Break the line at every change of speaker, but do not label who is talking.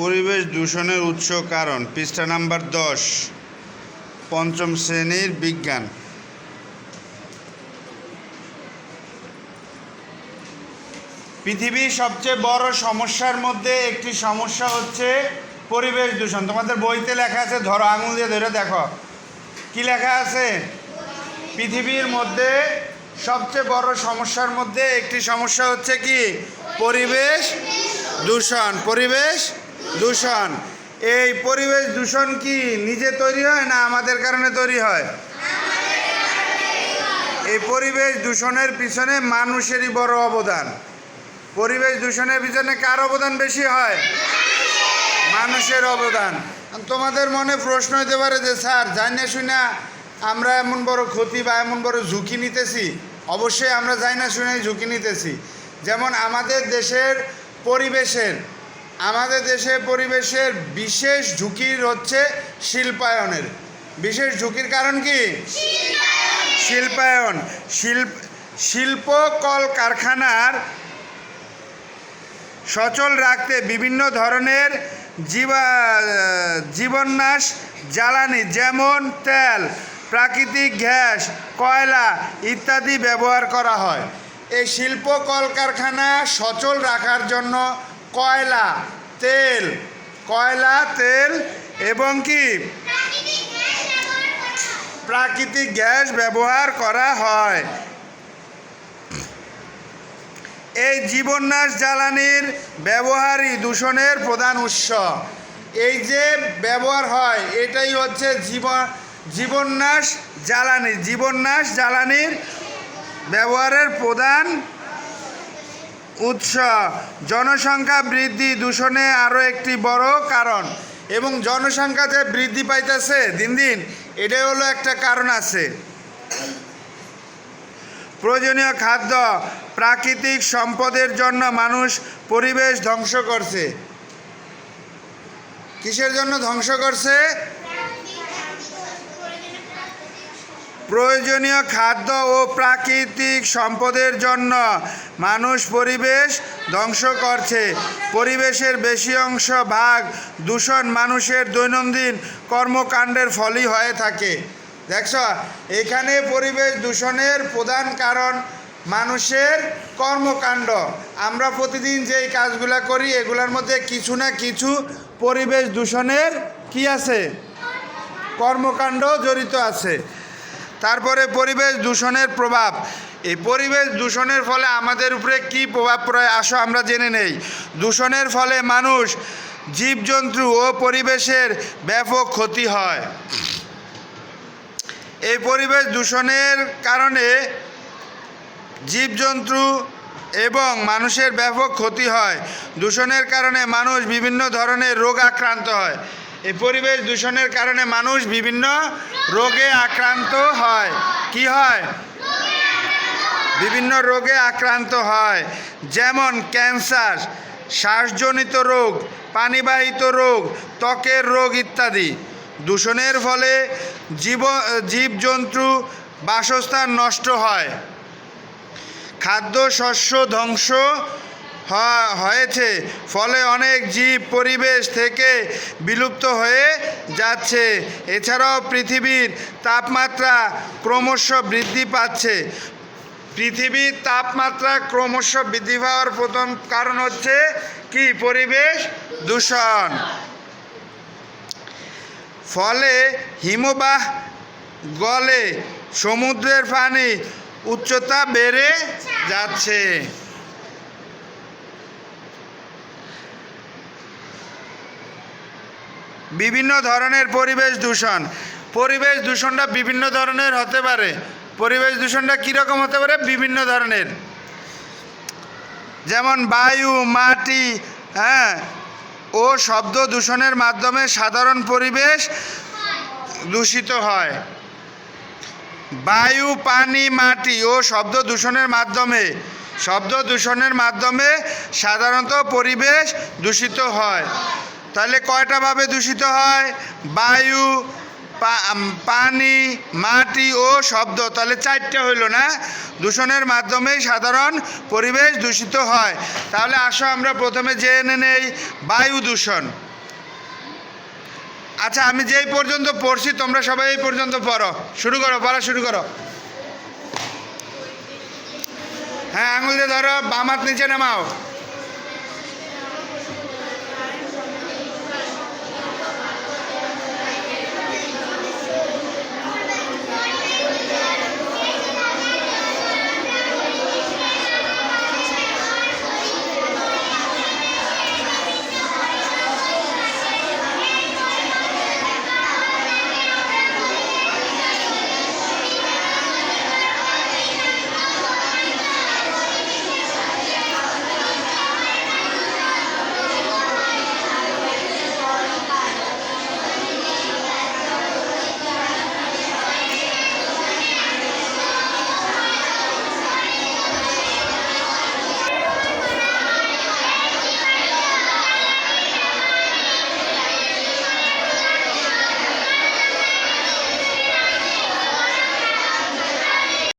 পরিবেশ দূষণের উৎস কারণ? পৃষ্ঠা নাম্বার দশ, পঞ্চম শ্রেণির বিজ্ঞান। পৃথিবীর সবচেয়ে বড় সমস্যার মধ্যে একটি সমস্যা হচ্ছে পরিবেশ দূষণ। তোমাদের বইতে লেখা আছে, ধরো আঙুল দিয়ে ধরে দেখো। কি লেখা আছে? পৃথিবীর মধ্যে সবচেয়ে বড় সমস্যার মধ্যে একটি সমস্যা হচ্ছে কি? পরিবেশ দূষণ। পরিবেশ দূষণ। এই পরিবেশ দূষণ কি নিজে তৈরি হয় না আমাদের কারণে তৈরি হয়? এই পরিবেশ দূষণের পিছনে মানুষেরই বড় অবদান। পরিবেশ দূষণের পিছনে কার অবদান বেশি হয়? মানুষের অবদান। তোমাদের মনে প্রশ্ন হতে পারে যে, স্যার জানি না শুনে আমরা এমন বড় ক্ষতি বা এমন বড় ঝুঁকি নিতেছি? অবশ্যই আমরা যাই না শুনে ঝুঁকি নিতেছি। যেমন আমাদের দেশের পরিবেশের আমাদের দেশে পরিবেশের বিশেষ ঝুঁকির হচ্ছে শিল্পায়নের। বিশেষ ঝুঁকির কারণ কি? শিল্পায়ন। শিল্প শিল্প কল কারখানার সচল রাখতে বিভিন্ন ধরনের জীবা, জীবননাশ জ্বালানি, যেমন তেল, প্রাকৃতিক গ্যাস, কয়লা ইত্যাদি ব্যবহার করা হয়। এই শিল্প কলকারখানা সচল রাখার জন্য কয়লা, তেল। কয়লা, তেল এবং কি? প্রাকৃতিক গ্যাস ব্যবহার করা হয়। এই জীবননাশ জ্বালানির ব্যবহারই দূষণের প্রধান উৎস। এই যে ব্যবহার হয়, এটাই হচ্ছে জীবন জীবননাশ জ্বালানি। জীবননাশ জ্বালানির ব্যবহারের প্রধান উৎস, জনসংখ্যা বৃদ্ধি দূষণে আরও একটি বড় কারণ। এবং জনসংখ্যা যে বৃদ্ধি পাইতেছে, দিন দিন, এটাই হলো একটা কারণ আছে। প্রয়োজনীয় খাদ্য, প্রাকৃতিক সম্পদের জন্য মানুষ পরিবেশ ধ্বংস করছে। কিসের জন্য ধ্বংস করছে? প্রয়োজনীয় খাদ্য ও প্রাকৃতিক সম্পদের জন্য মানুষ পরিবেশ ধ্বংস করছে। পরিবেশের বেশি অংশ ভাগ দূষণ মানুষের দৈনন্দিন কর্মকাণ্ডের ফলই হয়ে থাকে। দেখছ? এখানে পরিবেশ দূষণের প্রধান কারণ মানুষের কর্মকাণ্ড। আমরা প্রতিদিন যেই কাজগুলা করি, এগুলোর মধ্যে কিছু না কিছু পরিবেশ দূষণের কি আছে? কর্মকাণ্ড জড়িত আছে। তারপরে পরিবেশ দূষণের প্রভাব। এই পরিবেশ দূষণের ফলে আমাদের উপরে কি প্রভাব পড়ে আসো আমরা জেনে নেই। দূষণের ফলে মানুষ, জীবজন্তু ও পরিবেশের ব্যাপক ক্ষতি হয়। এই পরিবেশ দূষণের কারণে জীবজন্তু এবং মানুষের ব্যাপক ক্ষতি হয়। দূষণের কারণে মানুষ বিভিন্ন ধরনের রোগ আক্রান্ত হয়। এই পরিবেশ দূষণের কারণে মানুষ বিভিন্ন রোগে আক্রান্ত হয়। কি হয়? বিভিন্ন রোগে আক্রান্ত হয়। যেমন ক্যান্সার, শ্বাসজনিত রোগ, পানিবাহিত রোগ, ত্বকের রোগ ইত্যাদি। দূষণের ফলে জীব, জীবজন্তু বাসস্থান নষ্ট হয়। খাদ্য শস্য ধ্বংস হয়েছে। ফলে অনেক জীব পরিবেশ থেকে বিলুপ্ত হয়ে যাচ্ছে। এছাড়াও পৃথিবীর তাপমাত্রা ক্রমশ বৃদ্ধি পাচ্ছে। পৃথিবীর তাপমাত্রা ক্রমশ বৃদ্ধি পাওয়ার প্রথম কারণ হচ্ছে কি? পরিবেশ দূষণ। ফলে হিমবাহ গলে সমুদ্রের পানি উচ্চতা বেড়ে যাচ্ছে। বিভিন্ন ধরনের পরিবেশ দূষণ। পরিবেশ দূষণটা বিভিন্ন ধরনের হতে পারে। পরিবেশ দূষণটা কীরকম হতে পারে? বিভিন্ন ধরনের। যেমন বায়ু, মাটি হ্যাঁ ও শব্দ দূষণের মাধ্যমে সাধারণ পরিবেশ দূষিত হয়। বায়ু, পানি, মাটি, ও শব্দ দূষণের মাধ্যমে, শব্দ দূষণের মাধ্যমে সাধারণত পরিবেশ দূষিত হয়। তাহলে কয়টাভাবে দূষিত হয়? বায়ু পানি, মাটি ও শব্দ। তাহলে চারটে হইল না? দূষণের মাধ্যমেই সাধারণ পরিবেশ দূষিত হয়। তাহলে আসো আমরা প্রথমে জেনে নেই বায়ু দূষণ। আচ্ছা আমি যেই পর্যন্ত পড়ছি, তোমরা সবাই এই পর্যন্ত পড়ো। শুরু করো, পড়া শুরু করো। হ্যাঁ আঙুল দিয়ে ধরো, বাম হাত নিচে নামাও।